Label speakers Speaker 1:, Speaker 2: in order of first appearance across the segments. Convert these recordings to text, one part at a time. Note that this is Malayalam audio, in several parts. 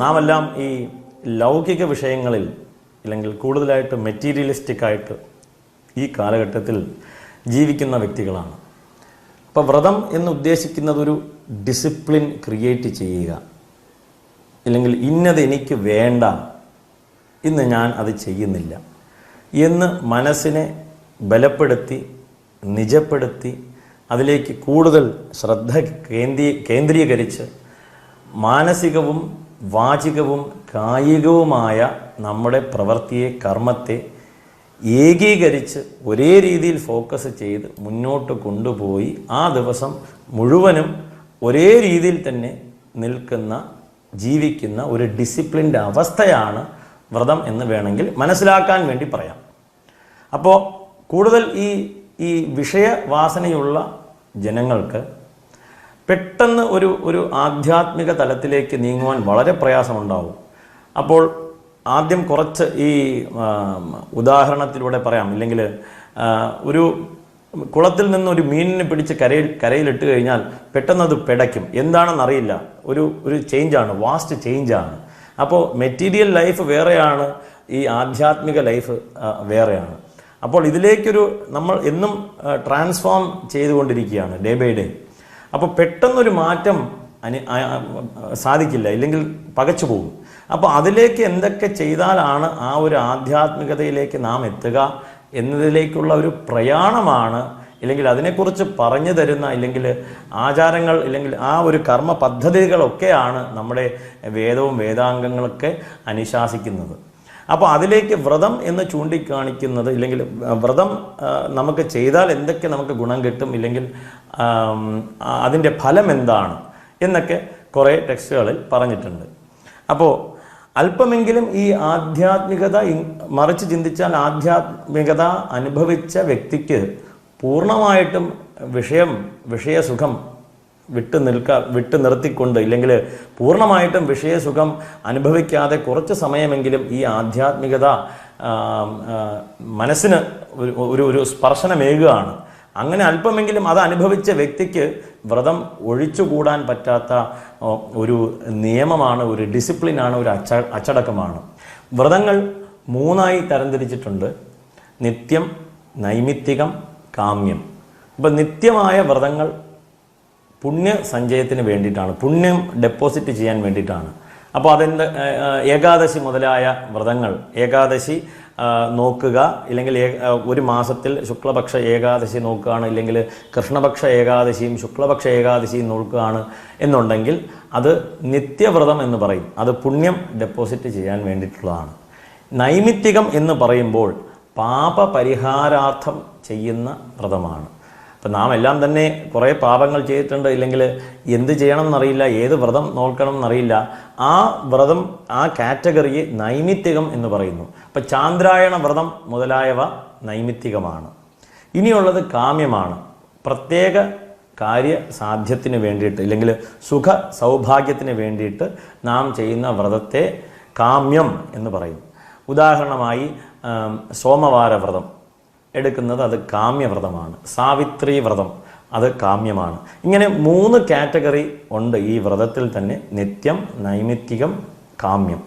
Speaker 1: നാം എല്ലാം ഈ ലൗകിക വിഷയങ്ങളിൽ അല്ലെങ്കിൽ കൂടുതലായിട്ട് മെറ്റീരിയലിസ്റ്റിക് ആയിട്ട് ഈ കാലഘട്ടത്തിൽ ജീവിക്കുന്ന വ്യക്തികളാണ്. അപ്പോൾ വ്രതം എന്ന് ഉദ്ദേശിക്കുന്നത് ഒരു ഡിസിപ്ലിൻ ക്രിയേറ്റ് ചെയ്യുക. അല്ലെങ്കിൽ ഇന്നത് എനിക്ക് വേണ്ട. ഇന്ന് ഞാൻ അത് ചെയ്യുന്നില്ല. എന്ന് മനസ്സിനെ ബലപ്പെടുത്തി നിജപ്പെടുത്തി അതിലേക്ക് കൂടുതൽ ശ്രദ്ധ കേന്ദ്രീ കേന്ദ്രീകരിച്ച് മാനസികവും വാചികവും കായികവുമായ നമ്മുടെ പ്രവൃത്തിയെ കർമ്മത്തെ ഏകീകരിച്ച് ഒരേ രീതിയിൽ ഫോക്കസ് ചെയ്ത് മുന്നോട്ട് കൊണ്ടുപോയി ആ ദിവസം മുഴുവനും ഒരേ രീതിയിൽ തന്നെ നിൽക്കുന്ന ജീവിക്കുന്ന ഒരു ഡിസിപ്ലിന്റെ അവസ്ഥയാണ് വ്രതം എന്ന് വേണമെങ്കിൽ മനസ്സിലാക്കാൻ വേണ്ടി പറയാം. അപ്പോൾ കൂടുതൽ ഈ ഈ വിഷയവാസനയുള്ള ജനങ്ങൾക്ക് പെട്ടെന്ന് ഒരു ഒരു ആധ്യാത്മിക തലത്തിലേക്ക് നീങ്ങുവാൻ വളരെ പ്രയാസമുണ്ടാവും. അപ്പോൾ ആദ്യം കുറച്ച് ഈ ഉദാഹരണത്തിലൂടെ പറയാം. ഇല്ലെങ്കിൽ ഒരു കുളത്തിൽ നിന്ന് ഒരു മീനിനെ പിടിച്ച് കരയിൽ കരയിലിട്ട് കഴിഞ്ഞാൽ പെട്ടെന്ന് അത് പിടയ്ക്കും. എന്താണെന്നറിയില്ല. ഒരു ഒരു ചേഞ്ചാണ്. വാസ്റ്റ് ചേഞ്ചാണ്. അപ്പോൾ മെറ്റീരിയൽ ലൈഫ് വേറെയാണ്. ഈ ആധ്യാത്മിക ലൈഫ് വേറെയാണ്. അപ്പോൾ ഇതിലേക്കൊരു നമ്മൾ എന്നും ട്രാൻസ്ഫോം ചെയ്തുകൊണ്ടിരിക്കുകയാണ് ഡേ ബൈ ഡേ. അപ്പോൾ പെട്ടെന്നൊരു മാറ്റം അനു സാധിക്കില്ല ഇല്ലെങ്കിൽ പകച്ചു പോകും. അപ്പോൾ അതിലേക്ക് എന്തൊക്കെ ചെയ്താലാണ് ആ ഒരു ആധ്യാത്മികതയിലേക്ക് നാം എത്തുക എന്നതിലേക്കുള്ള ഒരു പ്രയാണമാണ് ഇല്ലെങ്കിൽ അതിനെക്കുറിച്ച് പറഞ്ഞു തരുന്ന ഇല്ലെങ്കിൽ ആചാരങ്ങൾ ഇല്ലെങ്കിൽ ആ ഒരു കർമ്മ പദ്ധതികളൊക്കെയാണ് നമ്മുടെ വേദവും വേദാംഗങ്ങളൊക്കെ അനുശാസിക്കുന്നത്. അപ്പോൾ അതിലേക്ക് വ്രതം എന്ന് ചൂണ്ടിക്കാണിക്കുന്നത് ഇല്ലെങ്കിൽ വ്രതം നമുക്ക് ചെയ്താൽ എന്തൊക്കെ നമുക്ക് ഗുണം കിട്ടും ഇല്ലെങ്കിൽ അതിന്റെ ഫലം എന്താണ് എന്നൊക്കെ കുറേ ടെക്സ്റ്റുകളിൽ പറഞ്ഞിട്ടുണ്ട്. അപ്പോൾ അല്പമെങ്കിലും ഈ ആധ്യാത്മികത മറിച്ച് ചിന്തിച്ചാൽ ആധ്യാത്മികത അനുഭവിച്ച വ്യക്തിക്ക് പൂർണമായിട്ടും വിഷയം വിഷയസുഖം വിട്ടു നിൽക്ക വിട്ടു നിർത്തിക്കൊണ്ട് ഇല്ലെങ്കിൽ പൂർണമായിട്ടും വിഷയസുഖം അനുഭവിക്കാതെ കുറച്ച് സമയമെങ്കിലും ഈ ആധ്യാത്മികത മനസ്സിന് ഒരു ഒരു സ്പർശനമേകുകയാണ്. അങ്ങനെ അല്പമെങ്കിലും അത് അനുഭവിച്ച വ്യക്തിക്ക് വ്രതം ഒഴിച്ചുകൂടാൻ പറ്റാത്ത ഒരു നിയമമാണ് ഒരു ഡിസിപ്ലിനാണ് ഒരു അച്ച അച്ചടക്കമാണ്. വ്രതങ്ങൾ മൂന്നായി തരംതിരിച്ചിട്ടുണ്ട്. നിത്യം നൈമിത്തികം കാമ്യം. അപ്പം നിത്യമായ വ്രതങ്ങൾ പുണ്യ സഞ്ചയത്തിന് വേണ്ടിയിട്ടാണ് പുണ്യം ഡെപ്പോസിറ്റ് ചെയ്യാൻ വേണ്ടിയിട്ടാണ്. അപ്പോൾ അതെന്ത് ഏകാദശി മുതലായ വ്രതങ്ങൾ ഏകാദശി നോക്കുക ഇല്ലെങ്കിൽ ഒരു മാസത്തിൽ ശുക്ലപക്ഷ ഏകാദശി നോക്കുകയാണ് ഇല്ലെങ്കിൽ കൃഷ്ണപക്ഷ ഏകാദശിയും ശുക്ലപക്ഷ ഏകാദശിയും നോക്കുകയാണ് എന്നുണ്ടെങ്കിൽ അത് നിത്യവ്രതം എന്ന് പറയും. അത് പുണ്യം ഡെപ്പോസിറ്റ് ചെയ്യാൻ വേണ്ടിയിട്ടുള്ളതാണ്. നൈമിത്തികം എന്ന് പറയുമ്പോൾ പാപപരിഹാരാർത്ഥം ചെയ്യുന്ന വ്രതമാണ്. അപ്പം നാം എല്ലാം തന്നെ കുറേ പാപങ്ങൾ ചെയ്തിട്ടുണ്ട്. ഇല്ലെങ്കിൽ എന്ത് ചെയ്യണം എന്നറിയില്ല ഏത് വ്രതം നോക്കണം എന്നറിയില്ല ആ വ്രതം ആ കാറ്റഗറിയെ നൈമിത്തികം എന്ന് പറയുന്നു. അപ്പം ചാന്ദ്രായണ വ്രതം മുതലായവ നൈമിത്തികമാണ്. ഇനിയുള്ളത് കാമ്യമാണ്. പ്രത്യേക കാര്യ സാധ്യത്തിന് വേണ്ടിയിട്ട് ഇല്ലെങ്കിൽ സുഖ സൗഭാഗ്യത്തിന് വേണ്ടിയിട്ട് നാം ചെയ്യുന്ന വ്രതത്തെ കാമ്യം എന്ന് പറയും. ഉദാഹരണമായി സോമവാര വ്രതം. എടുക്കുന്നത് അത് കാമ്യവ്രതമാണ്. സാവിത്രി വ്രതം അത് കാമ്യമാണ്. ഇങ്ങനെ മൂന്ന് കാറ്റഗറി ഉണ്ട് ഈ വ്രതത്തിൽ തന്നെ. നിത്യം നൈമിത്തികം കാമ്യം.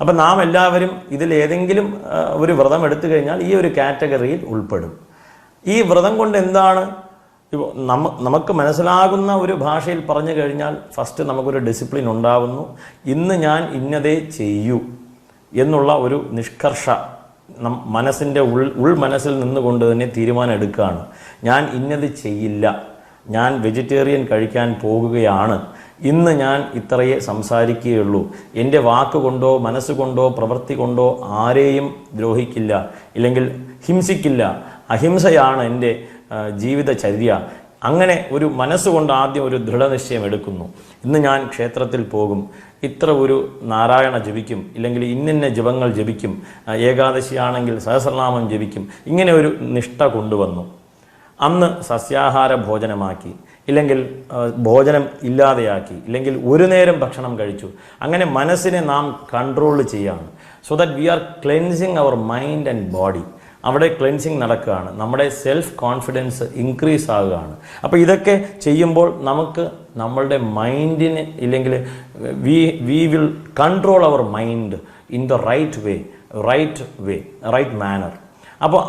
Speaker 1: അപ്പം നാം എല്ലാവരും ഇതിൽ ഏതെങ്കിലും ഒരു വ്രതം എടുത്തു കഴിഞ്ഞാൽ ഈ ഒരു കാറ്റഗറിയിൽ ഉൾപ്പെടും. ഈ വ്രതം കൊണ്ട് എന്താണ്? ഇപ്പോൾ നമ്മ നമുക്ക് മനസ്സിലാകുന്ന ഒരു ഭാഷയിൽ പറഞ്ഞു കഴിഞ്ഞാൽ ഫസ്റ്റ് നമുക്കൊരു ഡിസിപ്ലിൻ ഉണ്ടാവുന്നു. ഇന്ന് ഞാൻ ഇന്നതേ ചെയ്യൂ എന്നുള്ള ഒരു നിഷ്കർഷ മനസ്സിന്റെ ഉൾ ഉൾ മനസ്സിൽ നിന്നുകൊണ്ട് തന്നെ തീരുമാനം എടുക്കുകയാണ് ഞാൻ ഇന്നത് ചെയ്യില്ല. ഞാൻ വെജിറ്റേറിയൻ കഴിക്കാൻ പോകുകയാണ്. ഇന്ന് ഞാൻ ഇത്രയേ സംസാരിക്കുകയുള്ളൂ. എന്റെ വാക്കുകൊണ്ടോ മനസ്സുകൊണ്ടോ പ്രവൃത്തി കൊണ്ടോ ആരെയും ദ്രോഹിക്കില്ല. ഇല്ലെങ്കിൽ ഹിംസിക്കില്ല. അഹിംസയാണ് എന്റെ ജീവിതചര്യ. അങ്ങനെ ഒരു മനസ്സുകൊണ്ട് ആദ്യം ഒരു ദൃഢനിശ്ചയം എടുക്കുന്നു. ഇന്ന് ഞാൻ ക്ഷേത്രത്തിൽ പോകും. ഇത്ര ഒരു നാരായണ ജപിക്കും. ഇല്ലെങ്കിൽ ഇന്നിന്ന ജപങ്ങൾ ജപിക്കും. ഏകാദശി ഏകാദശിയാണെങ്കിൽ സഹസ്രനാമം ജപിക്കും. ഇങ്ങനെ ഒരു നിഷ്ഠ കൊണ്ടുവന്നു. അന്ന് സസ്യാഹാര ഭോജനമാക്കി. ഇല്ലെങ്കിൽ ഭോജനം ഇല്ലാതെയാക്കി. ഇല്ലെങ്കിൽ ഒരു നേരം ഭക്ഷണം കഴിച്ചു. അങ്ങനെ മനസ്സിനെ നാം കൺട്രോൾ ചെയ്യാണ് so that we are cleansing our mind and body അവിടെ ക്ലെൻസിങ് നടക്കുകയാണ്. നമ്മുടെ സെൽഫ് കോൺഫിഡൻസ് ഇൻക്രീസ് ആകുകയാണ്. അപ്പോൾ ഇതൊക്കെ ചെയ്യുമ്പോൾ നമുക്ക് നമ്മളുടെ മൈൻഡിന് ഇല്ലെങ്കിൽ we we will control our mind in the right way right way right manner അപ്പോൾ